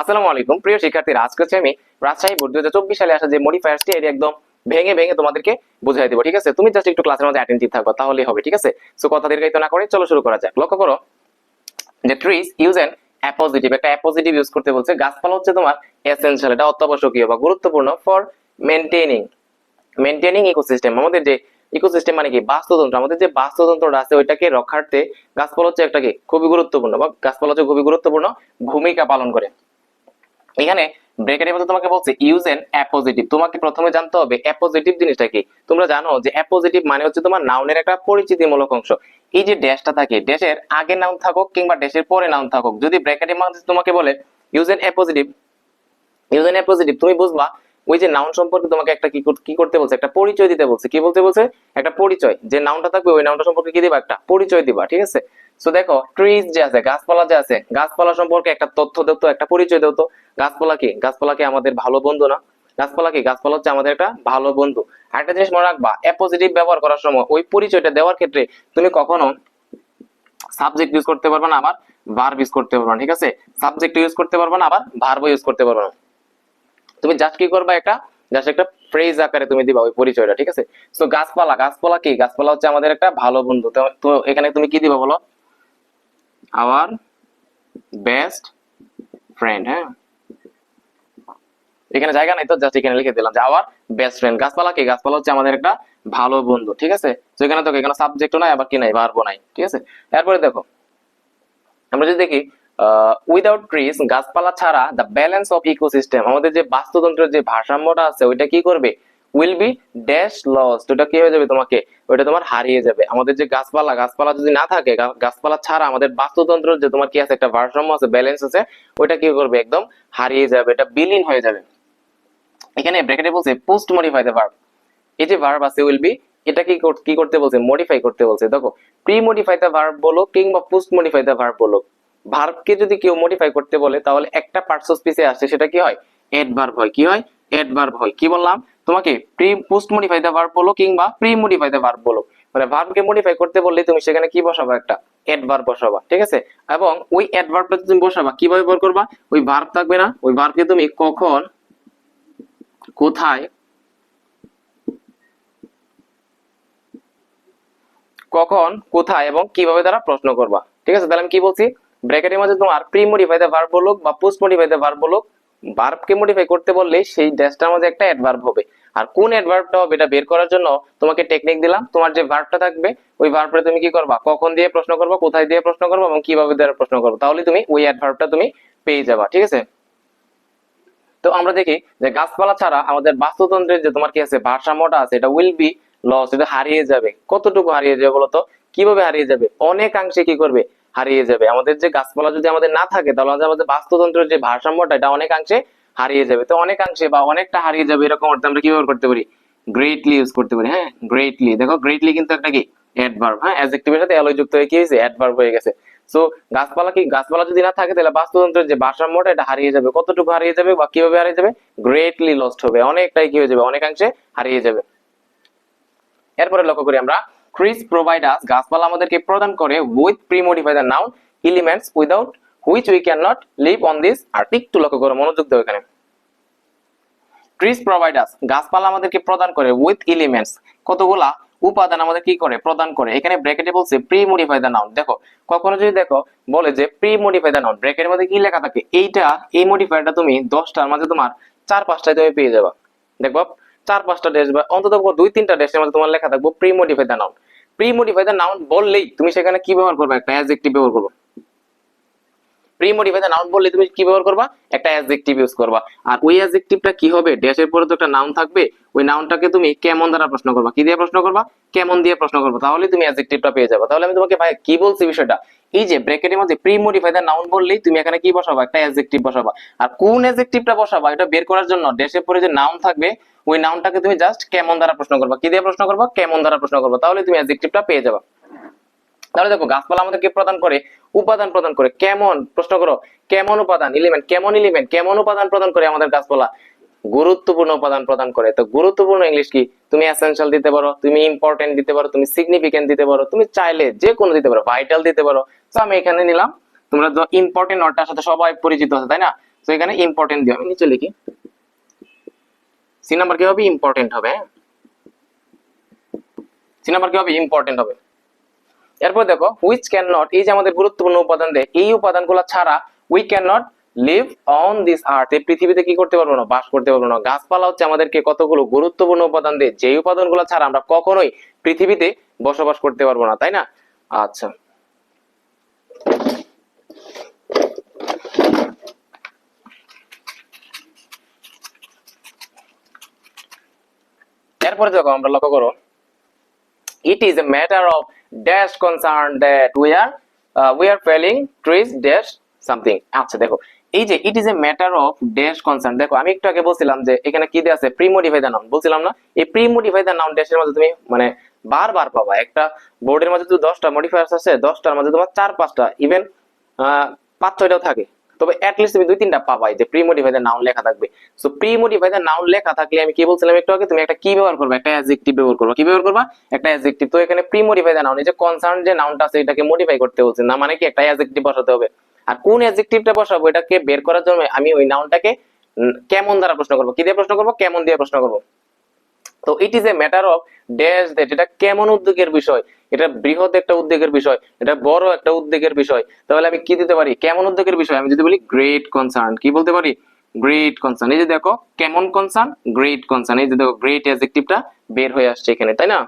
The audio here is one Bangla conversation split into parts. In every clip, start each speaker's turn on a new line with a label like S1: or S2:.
S1: আসসালামু আলাইকুম। প্রিয় শিক্ষার্থীরা, আজকে হচ্ছে আমি রাজশাহী বোর্ড দুই হাজার চব্বিশ সালে আসা যে মডিফায়ার্সটি এটি একদম ভেঙে ভেঙে তোমাদেরকে বুঝাই দেবো, ঠিক আছে? তুমি জাস্ট একটু ক্লাসের মধ্যে অ্যাটেন্টিভ থাকবা, তাহলেই হবে, ঠিক আছে? সো কথা দীর্ঘায়িত না করে চলো শুরু করা যাক। লক্ষ্য করো যে ট্রিজ ইউজ এন অ্যাপোজিটিভ একটা অ্যাপোজিটিভ ইউজ করতে বলছে। গাছপালা হচ্ছে তোমার এসেনশিয়াল এটা অত্যাবশ্যকীয় বা গুরুত্বপূর্ণ ফর মেনটেনিং মেনটেনিং ইকোসিস্টেম আমাদের যে ইকোসিস্টেম মানে কি? বাস্তুতন্ত্র। আমাদের যে বাস্তুতন্ত্রটা আছে, ওইটাকে রক্ষার্থে গাছপালা হচ্ছে একটা কি খুবই গুরুত্বপূর্ণ বা গাছপালা হচ্ছে খুবই গুরুত্বপূর্ণ ভূমিকা পালন করে। এখানে ব্রেকেটের মধ্যে তোমাকে বলছে ইউজ এন অ্যাপোজিটিভ তোমাকে প্রথমে জানতে হবে অ্যাপোজিটিভ জিনিসটা কি? তোমরা জানো যে অ্যাপোজিটিভ মানে হচ্ছে তোমার নাউনের একটা পরিচিতিমূলক অংশ। এই যে ড্যাশটা থাকে ড্যাশের আগে নাউন থাকুক কিংবা ড্যাশের পরে নাউন থাকুক, যদি ব্রেকেটের মধ্যে তোমাকে বলে use an appositive use an appositive তুমি বুঝবা ওই যে নাউন সম্পর্কে তোমাকে একটা কি কি করতে বলছে? একটা পরিচয় দিতে বলছে। কি বলতে বলছে? একটা পরিচয়। যে নাউনটা থাকবে ওই নাউনটা সম্পর্কে কি দিবা? একটা পরিচয় দিবা, ঠিক আছে? সো দেখো ট্রিজ যে আছে, গাছপালা যে আছে, গাছপালা সম্পর্কে একটা তথ্য দেও একটা পরিচয় দেও গাছপালা কি গাছপালা কি আমাদের ভালো বন্ধু না? গাছপালা কি গাছপালা হচ্ছে আমাদের একটা ভালো বন্ধু। আরেকটা জিনিস মনে রাখবা অ্যাপোজিটিভ ব্যবহার করার সময় ওই পরিচয়টা দেওয়ার ক্ষেত্রে তুমি কখনো সাবজেক্ট ইউজ করতে পারবে না, আবার ভার্ব ইউজ করতে পারবে না, ঠিক আছে? সাবজেক্ট ইউজ করতে পারবে না, আবার ভার্ব ইউজ করতে পারবে না। তুমি জাস্ট কি করবা একটা জাস্ট একটা ফ্রেজ আকারে তুমি দিবা ওই পরিচয়টা, ঠিক আছে? সো গাছপালা গাছপালা কি? গাছপালা হচ্ছে আমাদের একটা ভালো বন্ধু। তো তো এখানে তুমি কি দিবা বলো? আওয়ার বেস্ট ফ্রেন্ড হ্যাঁ? এখানে জায়গা নাই তো জাস্ট এখানে লিখে দিলাম যে আওয়ার বেস্ট ফ্রেন্ড গাছপালা কি? গাছপালা হচ্ছে আমাদের একটা ভালো বন্ধু, ঠিক আছে? তো এখানে তো এখানে সাবজেক্টও নাই, আবার কি নাই? ভার্বও নাই, ঠিক আছে? এরপরে দেখো, আমরা যদি দেখি উইদাউট ট্রিজ গাছপালা ছাড়া দ্য ব্যালেন্স অফ ইকোসিস্টেম আমাদের যে বাস্তুতন্ত্রের যে ভারসাম্যটা আছে, ওইটা কি করবে? উইল বি ড্যাশ লস্ট ওটা কি হয়ে যাবে তোমাকে? ওইটা তোমার হারিয়ে যাবে। আমাদের যে গাছপালা গাছপালা যদি না থাকে গাছপালা ছাড়া আমাদের বাস্তুতন্ত্র যে তোমার কি আছে, একটা ভারসাম্য আছে ব্যালেন্স আছে, ওইটা কি করবে? একদম হারিয়ে যাবে, এটা বিলীন হয়ে যাবে। এখানে ব্র্যাকেটে বলছে পোস্ট মডিফাই দ্য ভার্ব এই যে ভার্ব আছে উইল বি এটা কি কি করতে বলছে? মডিফাই করতে বলছে। দেখো প্রি মডিফাই দ্য ভার্ব বলো কিংবা পোস্ট মডিফাই দ্য ভার্ব বলো। ভার্বকে যদি কেউ মডিফাই করতে বলে, তাহলে একটা পার্টস অফ স্পিচে আসে সেটা কি হয়? অ্যাডভার্ব হয়। কি হয়? অ্যাডভার্ব হয়। কি বললাম? তোমাকে pre post modify the verb বলো কিংবা প্রি মডিফাই দ্য ভার্ব বলো। মানে ভার্বকে মডিফাই করতে বললে তুমি সেখানে কি বসাবা একটা? অ্যাডভার্ব বসাবা। ঠিক আছে? এবং ওই অ্যাডভার্বটা তুমি বসাবা। কীভাবে ব্যবহার করবা? ওই ভার্ব থাকবে না। ওই ভার্বকে তুমি কখন কোথায়? কখন, কোথায় এবং কীভাবে তারা প্রশ্ন করবা। ঠিক আছে, তাহলে আমি কি বলছি? ব্র্যাকেটের মধ্যে তোমার প্রি মডিফাই দ্য ভার্ব বলুক বা পোস্ট মডিফাই দ্য ভার্ব বলুক ভার্বকে মডিফাই করতে বললে সেই ড্যাশটার মধ্যে একটা অ্যাডভার্ব হবে। আর কোন অ্যাডভার্বটা হবে এটা বের করার জন্য তোমাকে টেকনিক দিলাম। তোমার যে ভার্বটা থাকবে, ওই ভার্বটা তুমি কি করবা? কখন দিয়ে প্রশ্ন করবা, কোথায় দিয়ে প্রশ্ন করবা এবং কীভাবে দিয়ে প্রশ্ন করবা? তাহলে তুমি ওই অ্যাডভার্বটা তুমি পেয়ে যাবা। ঠিক আছে? তো আমরা দেখি যে গাছপালা ছাড়া আমাদের বাস্তুতন্ত্রের যে তোমার কি আছে ভারসাম্যটা আছে, এটা উইল বি লস এটা হারিয়ে যাবে। কতটুকু হারিয়ে যাবে বলতো? কীভাবে হারিয়ে যাবে? অনেকাংশে কি করবে? হারিয়ে যাবে। আমাদের যে গাছপালা যদি আমাদের না থাকে, তাহলে আমাদের বাস্তুতন্ত্রের যে ভারসাম্যটা, এটা অনেকাংশে হারিয়ে যাবে। তো অনেকাংশে বা অনেকটা হারিয়ে যাবে এরকম অর্থে আমরা কি ব্যবহার করতে পারি? গ্রেটলি ইউজ করতে পারি। হ্যাঁ গ্রেটলি দেখো গ্রেটলি কিন্তু একটা কি? অ্যাডভার্ব হ্যাঁ অ্যাডজেক্টিভের সাথে অ্যালয় যুক্ত হয়ে কি হয়েছে? অ্যাডভার্ব হয়ে গেছে। সো গাছপালা কি গাছপালা যদি না থাকে, তাহলে বাস্তুতন্ত্রের যে ভারসাম্যটা, এটা হারিয়ে যাবে। কতটুকু হারিয়ে যাবে বা কীভাবে হারিয়ে যাবে? গ্রেটলি লস্ট হবে। অনেকটাই কি হয়ে যাবে? অনেকাংশে হারিয়ে যাবে। এরপরে লক্ষ্য করি আমরা ট্রিজ প্রোভাইড আস গাছপালা আমাদেরকে প্রদান করে with premodify the noun elements without which we can not live on this আর একটু লক্ষ্য করো, মনোযোগ দাও এখানে। ট্রিজ প্রোভাইড আস গাছপালা আমাদেরকে প্রদান করে উইথ এলিমেন্টস কতগুলা? উপাদান আমাদের কি করে? প্রদান করে। এখানে ব্র্যাকেটে বলছে প্রি মডিফাই দা নাউন দেখো, কখনো যদি দেখো, বলে যে প্রি মডিফাই দা নাউন ব্র্যাকেটের মধ্যে কি লেখা থাকে? এইটা, এই মডিফায়ারটা তুমি দশটার মাঝে তোমার চার পাঁচটায় তুমি পেয়ে যাবা। দেখব, চার পাঁচটা ড্যাশ বা অন্তত দুই, তিনটা ড্যাশের মধ্যে তোমার লেখা থাকব premodify the noun premodify the noun বললেই তুমি সেখানে কি ব্যবহার করবে? একটা অ্যাডজেক্টিভ ব্যবহার করবে। প্রি মডিফাই নাউন বললে তুমি কি ব্যবহার করবা? একটা অ্যাডজেক্টিভ ইউজ করবা। আর ওই অ্যাডজেক্টিভটা কি হবে? ড্যাশের পরে তো একটা নাউন থাকবে। ওই নাউনটাকে তুমি কেমন দ্বারা প্রশ্ন করবা? কি দিয়ে প্রশ্ন করবা? কেমন দিয়ে প্রশ্ন করবা? তাহলে তুমি অ্যাডজেক্টিভটা পেয়ে যাবে। তাহলে আমি তোমাকে ভাই কি বলছি বিষয়টা? এই যে ব্র্যাকেটের মধ্যে নাউন বললেই তুমি এখানে কি বসাবা? একটা অ্যাডজেক্টিভ বসাবা। আর কোন অ্যাডজেক্টিভটা বসাবা? এটা বের করার জন্য ড্যাশের পরে যে নাউন থাকবে, ওই নাউনটাকে তুমি জাস্ট কেমন দ্বারা প্রশ্ন করবা? কি দিয়ে প্রশ্ন করবা? কেমন দ্বারা প্রশ্ন করবা? তাহলে তুমি অ্যাডজেক্টিভটা পেয়ে যাবা। তাহলে দেখো, গাছপালা আমাদেরকে প্রদান করে। উপাদান প্রদান করে। কেমন? প্রশ্ন করো। কেমন উপাদান? এলিমেন্ট কেমন এলিমেন্ট কেমন উপাদান প্রদান করে আমাদের গাছপালা গুরুত্বপূর্ণ উপাদান প্রদান করে। তো গুরুত্বপূর্ণ ইংলিশ কি? তুমি এসেনশিয়াল দিতে পারো, তুমি ইম্পর্টেন্ট দিতে পারো, তুমি সিগনিফিকেন্ট দিতে পারো, তুমি চাইলে যে কোনো দিতে পারো ভাইটাল দিতে পারো। তো আমি এখানে নিলাম, তোমরা ইম্পর্টেন্ট ওয়ার্ডটার সাথে সবাই পরিচিত আছে, তাই না? তো এখানে ইম্পর্টেন্ট দিও। আমি নিচে লিখি। সি নাম্বার কি হবে? ইম্পর্টেন্ট হবে হ্যাঁ? সি নাম্বার কি হবে? ইম্পর্টেন্ট হবে। এরপর দেখো হুইচ ক্যান নট এই যে আমাদের গুরুত্বপূর্ণ উপাদান দেয়, এই উপাদানগুলো ছাড়া we can not live on this earth এই পৃথিবীতে কি করতে পারব না? বাস করতে পারব না। গাছপালা হচ্ছে আমাদেরকে কতগুলো গুরুত্বপূর্ণ উপাদান দেয় যে উপাদানগুলো ছাড়া আমরা কখনোই পৃথিবীতে বসবাস করতে পারব না, তাই না? আচ্ছা। এরপরে দেখো, আমরা লক্ষ্য করো it is a matter of dash concern we are uh, we are failing trees dash something. আচ্ছা দেখো এই যে it is a matter of dash concern দেখো আমি একটু আগে বলছিলাম যে এখানে কি দেয়া আছে? প্রি মডিফাই দ্য নাউন বলছিলাম না? এই প্রি মডিফাই দ্য নাউন ড্যাশের মধ্যে তুমি মানে বারবার পাবা। একটা বোর্ডের মধ্যে তো দশটা মডিফায়ার্স আছে দশটার মধ্যে তোমার চার পাঁচটা ইভেন পাঁচ ছয়টাও থাকে। তবে অ্যাটলিস্ট তুমি দুই তিনটা পাবাই যে প্রি নাউন লেখা থাকবে। সো প্রি নাউন লেখা থাকলে আমি কি বলছিলাম একটু আগে? তুমি একটা কি ব্যবহার করবে? একটা অ্যাডজেক্টিভ ব্যবহার করবে। কি ব্যবহার করবা? একটা অ্যাডজেক্টিভ তো এখানে প্রি নাউন এই যে কনসার্ন যে নাউনটা আছে, এটাকে মডিফাই করতে বলছে। না মানে কি, একটা অ্যাডজেক্টিভ বসাতে হবে। আর কোন অ্যাডজেক্টিভটা বসাবো? এটাকে বের করার জন্য আমি ওই নাউনটাকে কেমন দ্বারা প্রশ্ন করব? কি দিয়ে প্রশ্ন করব? কেমন দিয়ে প্রশ্ন করব? তো it is a matter of dash that এটা কেমন উদ্যোগের বিষয়? এটা বৃহৎ একটা উদ্যোগের বিষয়, এটা বড় একটা উদ্যোগের বিষয়। তাহলে আমি কি দিতে পারি? কেমন উদ্যোগের বিষয়? আমি যদি বলি গ্রেট কনসার্ন কি বলতে পারি? গ্রেট কনসার্ন এই যে দেখো, কেমন কনসার্ন গ্রেট কনসার্ন এই যে দেখো গ্রেট অ্যাডজেক্টিভটা বের হয়ে আসছে এখানে, তাই না?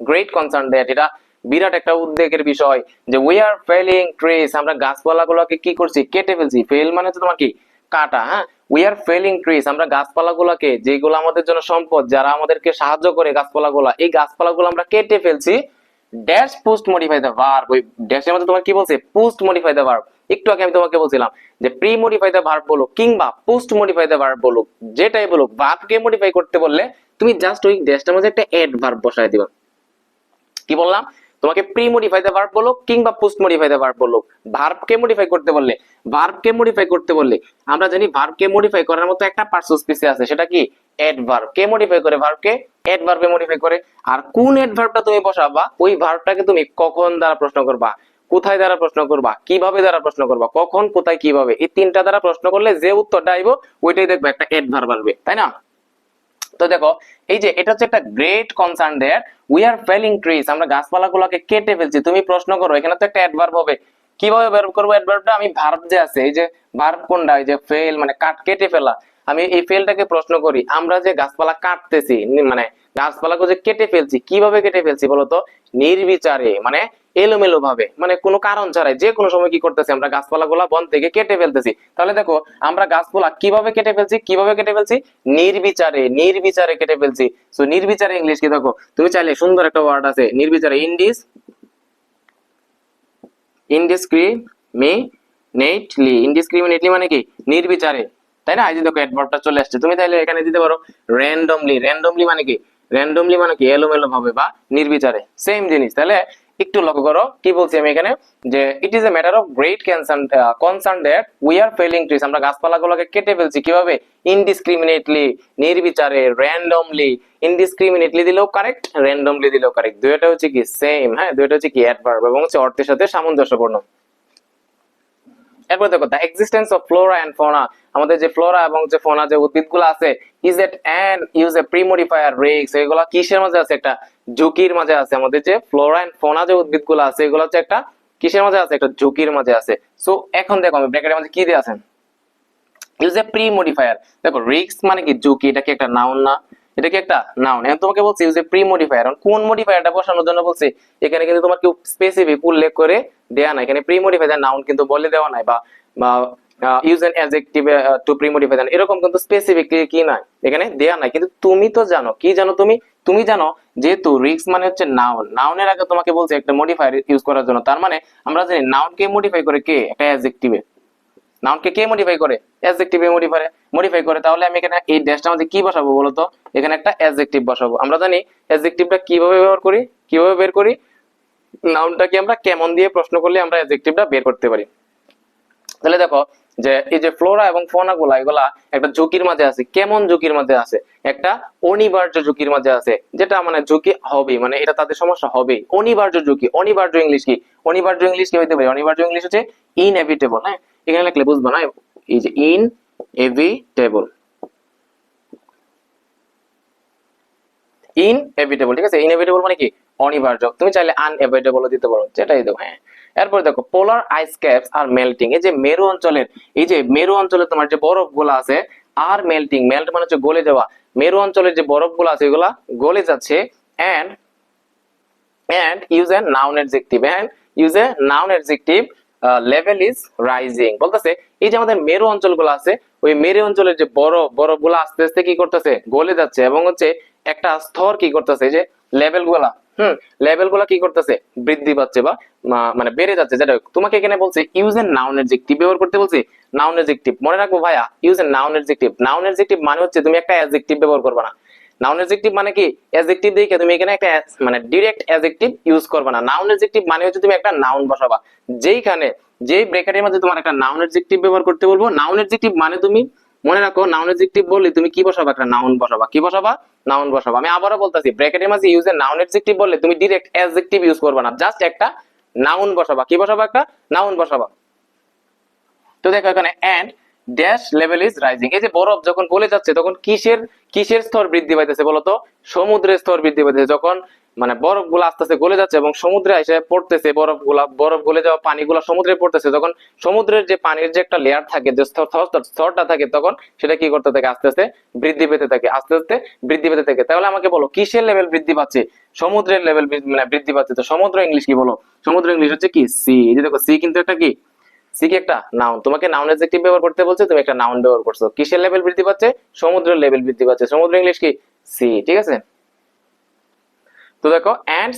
S1: গ্রেট কনসার্ন দ্যাট এটা বিরাট একটা উদ্বেগের বিষয় যে উই আর ফেলিং ট্রিস আমরা গাছপালাগুলোকে কি করছি? কেটে ফেলছি। ফেল মানে তো তোমার কি? কাটা হ্যাঁ? উই আর ফেলিং ট্রিস আমরা গাছপালাগুলোকে যেগুলো আমাদের জন্য সম্পদ, যারা আমাদেরকে সাহায্য করে গাছপালাগুলো, এই গাছপালাগুলো আমরা কেটে ফেলছি। Dash post modify the verb ওই ড্যাশের মধ্যে তোমার কি বলছে? পোস্ট মডিফাই দ্য ভার্ব একটু আগে আমি তোমাকে বলছিলাম যে প্রি মডিফাই দ্য ভার্ব বলো কিংবা পোস্ট মডিফাই দ্য ভার্ব বলো যেটাই বলো ভার্বকে মডিফাই করতে বললে তুমি জাস্ট ওই ড্যাশটার মধ্যে একটা এড ভার্ব বসায় দিবা। কি বললাম? তোমাকে প্রি মডিফাই দ্য ভার্ব বলো কিংবা পোস্ট মডিফাই দ্য ভার্ব বলো। ভার্বকে মডিফাই করতে বললে ভার্বকে মডিফাই করতে বললে, আমরা জানি ভার্বকে মডিফাই করার মতো একটা পার্সোস পিসে আছে, সেটা কি? অ্যাডভার্ব কে মডিফাই করে ভার্বকে অ্যাডভার্বে মডিফাই করে। আর কোন অ্যাডভার্বটা তুমি বসাবা, ওই ভার্বটাকে তুমি কখন দ্বারা প্রশ্ন করবা? কোথায় দ্বারা প্রশ্ন করবা? কীভাবে দ্বারা প্রশ্ন করবা? কখন, কোথায়, কীভাবে? এই তিনটা দ্বারা প্রশ্ন করলে যে উত্তরটা আইবো, ওইটাই দেখবে একটা অ্যাডভার্ব আসবে, তাই না? তো দেখো, এই যে এটা হচ্ছে একটা great concern there we are felling trees আমরা গাছপালাগুলোকে কেটে ফেলছি। তুমি প্রশ্ন করো, এখানে তো একটা অ্যাডভার্ব হবে। কীভাবে বের করব? অ্যাডভার্বটা আমি ভার্ব যে আছে, এই যে ভার্ব কোনটা? এই যে ফেল মানে কাট, কেটে ফেলা। আমি এই ফেলটাকে প্রশ্ন করি, আমরা যে গাছপালা কাটতেছি মানে গাছপালাকে যে কেটে ফেলছি, কীভাবে কেটে ফেলছি বলতো নির্বিচারে মানে এলোমেলো ভাবে মানে কোনো কারণ ছাড়াই, যে কোনো সময় কি করতেছি আমরা গাছপালা গুলা বন থেকে কেটে ফেলতেছি। তাহলে দেখো, আমরা গাছপালা কীভাবে কেটে ফেলছি, কীভাবে কেটে ফেলছি? নির্বিচারে নির্বিচারে কেটে ফেলছি। সো নির্বিচারে ইংলিশ কি দেখো? তুমি চাইলে সুন্দর একটা ওয়ার্ড আছে, নির্বিচারে ইন্ডিস ইনডিসক্রিমিনেটলি ইনডিসক্রিমিনেটলি মানে কি? নির্বিচারে। তাই না? এই যে দেখো অ্যাডভার্বটা চলে আসছে। তুমি তাইলে এখানে দিতে পারো র্যান্ডমলি র্যান্ডমলি মানে কি? র্যান্ডমলি মানে কি এলোমেলো ভাবে বা নির্বিচারে। সেম জিনিস। তাহলে একটু লক্ষ্য করো, কি বলছি আমি এখানে? যে it is a matter of great concern concern that we are felling trees আমরা গাছপালাগুলোকে কেটে ফেলছি কীভাবে? ইনডিসক্রিমিনেটলি নির্বিচারে র্যান্ডমলি ইনডিসক্রিমিনেটলি দিলেও কারেক্ট র্যান্ডমলি দিলেও কারেক্ট দুইটা হচ্ছে কি সেম হ্যাঁ? দুইটা হচ্ছে কি অ্যাডভার্ব এবং হচ্ছে অর্থের সাথে সামঞ্জস্যপূর্ণ। এরপর দেখো the existence of flora and fauna আমাদের যে ফ্লোরা এবং যে ফোনা যে উদ্ভিদগুলো আছে is at and use a premodifier রিক্স এগুলো কিসের মাঝে আছে? একটা ঝুঁকির মাঝে আছে। আমাদের যে ফ্লোরা এন্ড ফোনা যে উদ্ভিদগুলো আছে, এগুলো হচ্ছে একটা কিসের মাঝে আছে? একটা ঝুঁকির মাঝে আছে। সো এখন দেখো আমি ব্র্যাকেটের মধ্যে কি দিয়ে আছেন? ইউজ এ প্রি মডিফায়ার দেখো রিক্স মানে কি? ঝুঁকি। এটা কি একটা নাউন না? এটা কি একটা নাউন এখন তোমাকে বলছি ইউজ এ প্রি মডিফায়ার কোন মডিফায়ারটা বসানোর জন্য বলছি? এখানে কিন্তু তোমার কেউ স্পেসিফিক উল্লেখ করে দেয়া নাই। এখানে প্রি মডিফায়ার নাউন কিন্তু বলে দেওয়া নাই বা ইউজ এন অ্যাডজেক্টিভ এরকম কিন্তু স্পেসিফিকলি কি নাই? এখানে দেয়া নাই। কিন্তু তুমি তো জানো। কি জানো তুমি? তুমি জানো যেহেতু রিক্স মানে হচ্ছে নাউন নাউনের আগে তোমাকে বলছে একটা মডিফায়ার ইউজ করার জন্য। তার মানে আমরা জানি নাউনকে মডিফাই করে কে? একটা নাউনকে কে মডিফাই করে? মডিফাই মডিফাই করে। তাহলে আমি এখানে এই ড্যাশটার মধ্যে কি বসাবো বলতো? এখানে একটা অ্যাডজেক্টিভ বসাবো। আমরা জানি অ্যাডজেক্টিভটা কীভাবে ব্যবহার করি? কীভাবে বের করি? নাউনটাকে আমরা কেমন দিয়ে প্রশ্ন করলে আমরা অ্যাডজেক্টিভটা বের করতে পারি? তাহলে দেখো যে এই যে ফ্লোরা এবং ফোনা গুলা এগুলা একটা ঝুঁকির মাঝে আছে। কেমন ঝুঁকির মাঝে আছে? একটা অনিবার্য ঝুঁকির মাঝে আছে, যেটা মানে ঝুঁকি হবে মানে এটা তাদের সমস্যা হবে অনিবার্য ঝুঁকি, অনিবার্য ইংলিশ কি? অনিবার্য ইংলিশ কি হইতে পারে? অনিবার্য ইংলিশ হচ্ছে ইনএভিটেবল হ্যাঁ? এখানে লিখলে বুঝব না, এই যে ইন এভিটেবল ইনএভিটেবল ঠিক আছে? ইনএভিটেবল মানে কি? অনিবার্য। তুমি চাইলে আনএভিটেবল দিতে পারো, যেটাই দাও হ্যাঁ? এরপর দেখো পোলার আইস ক্যাপস আর মেল্টিং এই যে মেরু অঞ্চলের এই যে মেরু অঞ্চলে তোমার যে বরফগুলো আছে আর মেল্টিং মেল্ট মানে হচ্ছে গলে যাওয়া। মেরু অঞ্চলের যে বরফগুলো আছে এগুলা গলে যাচ্ছে and use a noun adjective and use a noun adjective uh, level is rising. বলতেছে এই যে আমাদের মেরু অঞ্চল অঞ্চলগুলো আছে ওই মেরু অঞ্চলের যে বরফ বরফগুলো আস্তে আস্তে কি করতেছে? গলে যাচ্ছে এবং হচ্ছে একটা স্তর কি করতেছে? যে লেভেলগুলা। হুম। লেভেলগুলা কি করতেছে? বৃদ্ধি পাচ্ছে বা মানে বেড়ে যাচ্ছে। যেটা তোমাকে এখানে বলছে ইউজ এ নাউন এডজেক্টিভ ব্যবহার করতে বলছি নাউন এডজেক্টিভ মনে রাখব ভাইয়া use a noun adjective noun adjective মানে হচ্ছে তুমি একটা অ্যাডজেক্টিভ ব্যবহার করবে না। নাউন এডজেক্টিভ মানে কি? অ্যাডজেক্টিভ দেখে তুমি এখানে একটা মানে ডিরেক্ট অ্যাডজেক্টিভ ইউজ করবে না। নাউন এডজেক্টিভ মানে হচ্ছে তুমি একটা নাউন বসাবা। যেইখানে যেই ব্রেকেটের মধ্যে তোমার একটা নাউন এডজেক্টিভ ব্যবহার করতে বলব নাউন এডজেক্টিভ মানে তুমি মনে রাখো নাউন এডজেক্টিভ বললে তুমি কি বসাবা? একটা নাউন বসাবা। কি বসাবা? নাউন বসাবা। আমি আবারও বলতেছি ব্রেকেটের মাঝে ইউজ এ নাউন এডজেক্টিভ বললে তুমি ডিরেক্ট অ্যাডজেক্টিভ ইউজ করবে না। জাস্ট একটা নাউন বসাবা। কি বসাবা একটা? নাউন বসাবা। তো দেখো এখানে and dash level is rising এই যে বরফ যখন গলে যাচ্ছে, তখন কিসের কিসের স্তর বৃদ্ধি পাইতেছে বলতো? সমুদ্রের স্তর বৃদ্ধি পাইতেছে। যখন মানে বরফগুলো আস্তে আস্তে গলে যাচ্ছে এবং সমুদ্রে এসে পড়তেছে, বরফগুলা, বরফ গলে যাওয়া পানিগুলো সমুদ্রে পড়তেছে। তখন সমুদ্রের যে পানির যে একটা লেয়ার থাকে, যে স্তর, স্তর- স্তরটা থাকে, তখন সেটা কি করতে থাকে? আস্তে আস্তে বৃদ্ধি পেতে থাকে, আস্তে আস্তে বৃদ্ধি পেতে থাকে। তাহলে আমাকে বলো, কিসের লেভেল বৃদ্ধি পাচ্ছে? সমুদ্রের লেভেল মানে বৃদ্ধি পাচ্ছে। তো সমুদ্র ইংলিশ কি বলো? সমুদ্র ইংলিশ হচ্ছে কি? সি এই যে দেখো সি কিন্তু একটা কি? সি কি একটা? নাউন তোমাকে নাউন অ্যাডজেক্টিভ ব্যবহার করতে বলছে, তুমি একটা নাউন ব্যবহার করছ। কিসের লেভেল বৃদ্ধি পাচ্ছে? সমুদ্রের লেভেল বৃদ্ধি পাচ্ছে। সমুদ্র ইংলিশ কি? সি ঠিক আছে? তো দেখো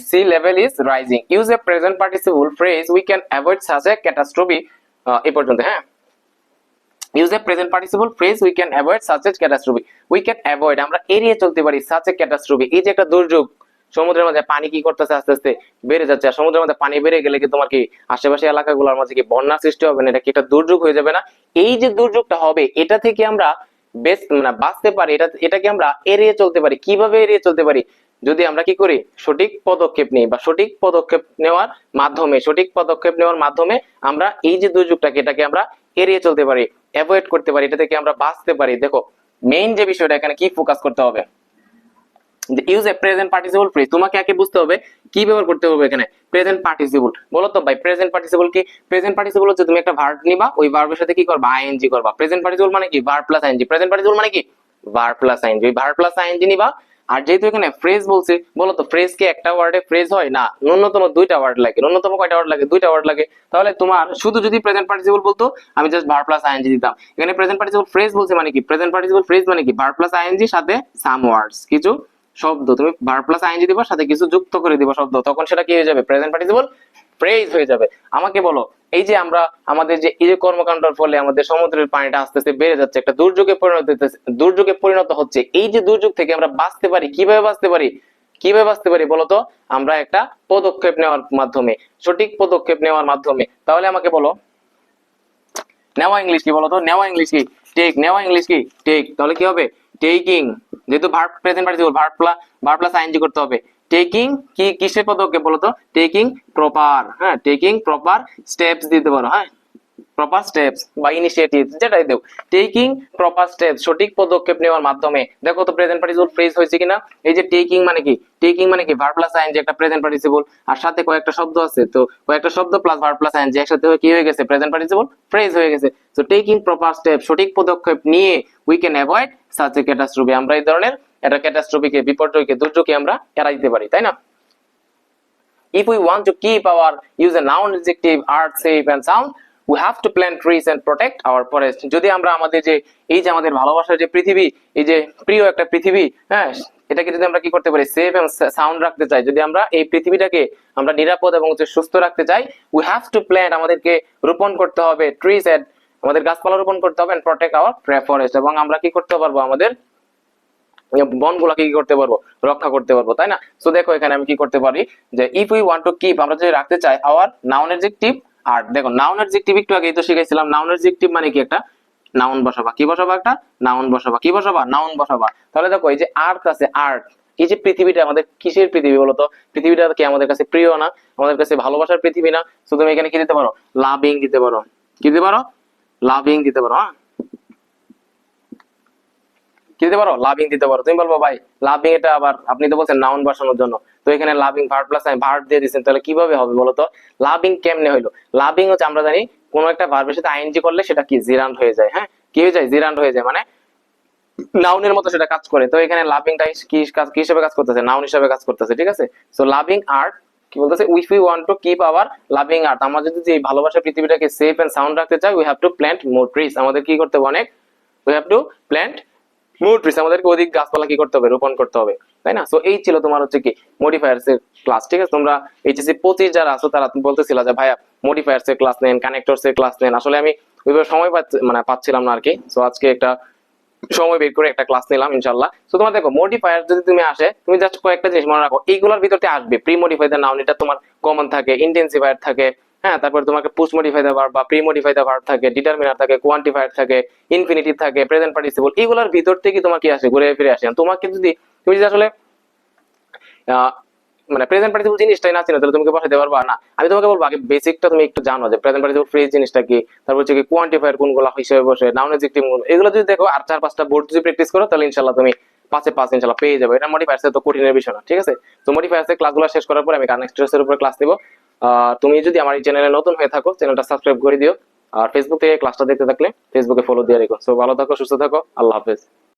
S1: sea level is rising. Use a present participle phrase we can avoid such a catastrophe আহ, এই পর্যন্ত হ্যাঁ? Use a present participle phrase we can avoid such a catastrophe. We can avoid আমরা এড়িয়ে চলতে পারি such a catastrophe. এই যে একটা দুর্যোগ সমুদ্রের মধ্যে পানি কি করতেছে আস্তে আস্তে বেড়ে যাচ্ছে আর সমুদ্রের মধ্যে পানি বেড়ে গেলে কি তোমার কি আশেপাশে এলাকাগুলোর মাঝে কি বন্যার সৃষ্টি হবে না এটা কি একটা দুর্যোগ হয়ে যাবে না? এই যে দুর্যোগটা হবে এটা থেকে আমরা বেশ মানে বাঁচতে পারি এটা এটাকে আমরা এড়িয়ে চলতে পারি। কীভাবে এড়িয়ে চলতে পারি? যদি আমরা কি করি? সঠিক পদক্ষেপ নিই বা সঠিক পদক্ষেপ নেওয়ার মাধ্যমে, সঠিক পদক্ষেপ নেওয়ার মাধ্যমে আমরা এই যে দুর্যোগটাকে, এটাকে আমরা এড়িয়ে চলতে পারি অ্যাভয়েড করতে পারি এটা থেকে আমরা বাঁচতে পারি। দেখো মেইন যে বিষয়টা, এখানে কি ফোকাস করতে হবে? তোমাকে বুঝতে হবে কি ব্যবহার করতে হবে এখানে। প্রেজেন্ট ভাই প্রেজেন্ট কি? প্রেজেন্ট হচ্ছে তুমি একটা ওই সাথে কি করবা? করবা। প্রেজেন্ট মানে কি? ভার্ব প্লাস আইএনজি মানে কি? প্লাস ওই প্লাস নিবা আর যেহেতু এখানে ফ্রেজ বলছে বলো তো ফ্রেজ কি একটা ওয়ার্ডে ফ্রেজ হয়? না, ন্যূনতম দুইটা ওয়ার্ড লাগে। ন্যূনতম কয়টা ওয়ার্ড লাগে? দুইটা ওয়ার্ড লাগে। তাহলে তোমার শুধু যদি প্রেজেন্ট পার্টিসিপল বলতো, আমি জাস্ট ভার্ব প্লাস আইএনজি দিতাম। এখানে প্রেজেন্ট পার্টিসিপল ফ্রেজ বলছে মানে কি? প্রেজেন্ট পার্টিসিপল ফ্রেজ মানে কি? ভার্ব প্লাস আইএনজি সাথে সাম ওয়ার্ডস কিছু শব্দ। তুমি ভার্ব প্লাস আইএনজি দিবা, সাথে কিছু যুক্ত করে দিবা শব্দ। তখন সেটা কি হয়ে যাবে? প্রেজেন্ট পার্টিসিপল ফ্রেজ হয়ে যাবে। আমাকে বলো এই যে আমরা, আমাদের যে এই কর্মকাণ্ডের ফলে আমাদের সমুদ্রের পানিটা আস্তে আস্তে বেড়ে যাচ্ছে, একটা দুর্যোগে পরিণত দুর্যোগে পরিণত হচ্ছে। এই যে দুর্যোগ থেকে আমরা বাঁচতে পারি, কীভাবে বাঁচতে পারি? কীভাবে বাঁচতে পারি বলতো? আমরা একটা পদক্ষেপ নেওয়ার মাধ্যমে, সঠিক পদক্ষেপ নেওয়ার মাধ্যমে। তাহলে আমাকে বলো। নেওয়া ইংলিশ কি বলতো? নেওয়া ইংলিশ কি? টেক নেওয়া ইংলিশ কি? টেক তাহলে কি হবে? টেকিং যেহেতু verb present participle verb plus verb plus ING করতে হবে। টেকিং কি কিসের পদক্ষেপ বলতো টেকিং প্রপার হ্যাঁ টেকিং প্রপার স্টেপস দিতে পারো হ্যাঁ? প্রপার স্টেপস বা ইনিশিয়েটিভ যেটাই দেও টেকিং প্রপার স্টেপস সঠিক পদক্ষেপ নেওয়ার মাধ্যমে, দেখো তো প্রেজেন্ট পার্টিসিপল ফ্রেজ হয়েছে কিনা? এই যে টেকিং মানে কি? টেকিং মানে কি? ভার্ব প্লাস আইএনজি একটা প্রেজেন্ট পার্টিসিপল আর সাথে কয়েকটা শব্দ আছে, তো কয়েকটা শব্দ প্লাস ভার্ব প্লাস আইএনজি একসাথে হয়ে কি হয়ে গেছে? প্রেজেন্ট পার্টিসিপল ফ্রেজ হয়ে গেছে। তো টেকিং প্রপার স্টেপ সঠিক পদক্ষেপ নিয়ে we can avoid such a catastrophe আমরা এই ধরনের একটা ক্যাটাস্ট্রফিকে বিপর্যয়কে, দুর্যোগকে আমরা এড়াই দিতে পারি, তাই না? If we want to keep our use a noun adjective art safe and sound, we have to plant trees and protect our forest. যদি আমরা আমাদের যে, এই যে আমাদের ভালোবাসার যে পৃথিবী, এই যে প্রিয় একটা পৃথিবী হ্যাঁ এটাকে যদি আমরা কি করতে পারি? সেফ এবং সাউন্ড রাখতে চাই। যদি আমরা এই পৃথিবীটাকে আমরা নিরাপদ এবং সুস্থ রাখতে চাই উই হ্যাভ টু প্ল্যান্ট আমাদেরকে রোপণ করতে হবে ট্রিজ এন্ড আমাদের গাছপালা রোপণ করতে হবে প্রোটেক্ট আওয়ার ফরেস্ট এবং আমরা কি করতে পারব? আমাদের বনগুলোকে কি করতে পারব? রক্ষা করতে পারব, তাই না? সো দেখো, এখানে আমি কি করতে পারি? যে if we want to keep আমরা যদি রাখতে চাই আওয়ার নাউন এডজেক্টিভ আর দেখো নাউন এডজেক্টিভ একটু আগেই তো শিখাইছিলাম নাউন এডজেক্টিভ মানে কি একটা? নাউন বসাবা। কি বসাবা একটা? নাউন বসাবা। কি বসাবা? নাউন বসাবা। তাহলে দেখো, এই যে আর্থ আছে আর্থ এই যে পৃথিবীটা আমাদের কিসের পৃথিবী বলতো? পৃথিবীটা কি আমাদের কাছে প্রিয় না? আমাদের কাছে ভালোবাসার পৃথিবী না? তো তুমি এখানে কি দিতে পারো? লাভিং দিতে পারো। কি দিতে পারো? লাভিং দিতে পারো হ্যাঁ? কি দিতে পারো? লাভিং দিতে পারো। তুমি বলব, ভাই লাভিং এটা আবার আপনি তো বলছেন নাউন বসানোর জন্য। তো এখানে লাভিং ভার্ব প্লাস আমি ভার্ব দিয়ে দিচ্ছেন। তাহলে কীভাবে হবে বলো তো? লাভিং কেমনে হইল? লাভিং হচ্ছে আমরা জানি কোন একটা ভার্বের সাথে আইএনজি করলে সেটা কি? জিরান্ড হয়ে যায় হ্যাঁ? কি হয়ে যায়? জিরান্ড হয়ে যায়। মানে নাউনের মতো সেটা কাজ করে। তো এখানে লাভিংটা কি কাজ কি হিসেবে কাজ করতেছে? নাউন হিসেবে কাজ করতেছে, ঠিক আছে? সো লাভিং আর্ট কি বলতেছে? If you want to keep our loving art আমরা যদি এই ভালোবাসা পৃথিবীটাকে সেফ এন্ড সাউন্ড রাখতে চাই we have to plant more trees আমাদের কি করতে হবে অনেক? We have to plant more trees আমাদেরকে অধিক গাছপালা কি করতে হবে, রোপণ করতে হবে, তাই না? সো এই ছিল তোমার হচ্ছে কি মডিফায়ার্স এর ক্লাস ঠিক আছে? তোমরা এইচএসসি পঁচিশ যারা আছো, তারা বলতেছিল যে, ভাইয়া মডিফায়ার্স এর ক্লাস নেন কানেক্টরস এর ক্লাস নেন। আসলে আমি ওইভাবে সময় মানে পাচ্ছিলাম না আর কি সো আজকে একটা সময় বের করে একটা ক্লাস নিলাম ইনশাল্লাহ তো তোমার দেখো মডিফায়ার যদি তুমি আসে, তুমি জাস্ট কয়েকটা জিনিস মনে রাখো, এইগুলোর ভিতরতে আসবে। প্রি মডিফাই নাউন এটা তোমার কমন থাকে ইন্টেন্সিফায়ার থাকে হ্যাঁ তারপর তোমাকে পোস্ট মডিফাই দা ভার্ব বা প্রি মডিফাই দা ভার্ব থাকে ডিটারমিনার থাকে কোয়ান্টিফায়ার থাকে ইনফিনিটিভ থাকে প্রেজেন্ট পার্টিসিপল এগুলোর ভিতর থেকে তোমার কি আসে, ঘুরে ফিরে আসে। তোমাকে যদি, তুমি যদি আসলে মানে প্রেজেন্ট পার্টিসিপল জিনিসটাই না চিনো, তাহলে তুমি বসাতে পারবা? না। আমি তোমাকে বলব, আগে বেসিকটা তুমি একটু জানো যে প্রেজেন্ট পার্টিসিপল ফ্রেজ জিনিসটা কি, তারপর হচ্ছে কি কোয়ান্টিফায়ার কোনগুলো হিসেবে বসে নাউন এডজেক্টিভ এগুলো যদি দেখো, আর চার পাঁচটা বোর্ড যদি প্র্যাকটিস করো, তাহলে ইনশাল্লাহ তুমি পাঁচে পাঁচ ইনশাল্লাহ পেয়ে যাবে। এটা মডিফায়ার্স তো কঠিনের বিষয় না, ঠিক আছে? তো মডিফায়ার্স ক্লাসগুলো শেষ করার পর আমি কানেক্টরস এর উপর ক্লাস দেবো তুমি যদি আমার এই চ্যানেলে নতুন হয়ে থাকো চ্যানেলটা সাবস্ক্রাইব করে দিও। আর ফেসবুক থেকে ক্লাসটা দেখতে থাকলে ফেসবুকে ফলো দিয়ে রেখো। সো ভালো থাকো, সুস্থ থাকো। আল্লাহ হাফেজ।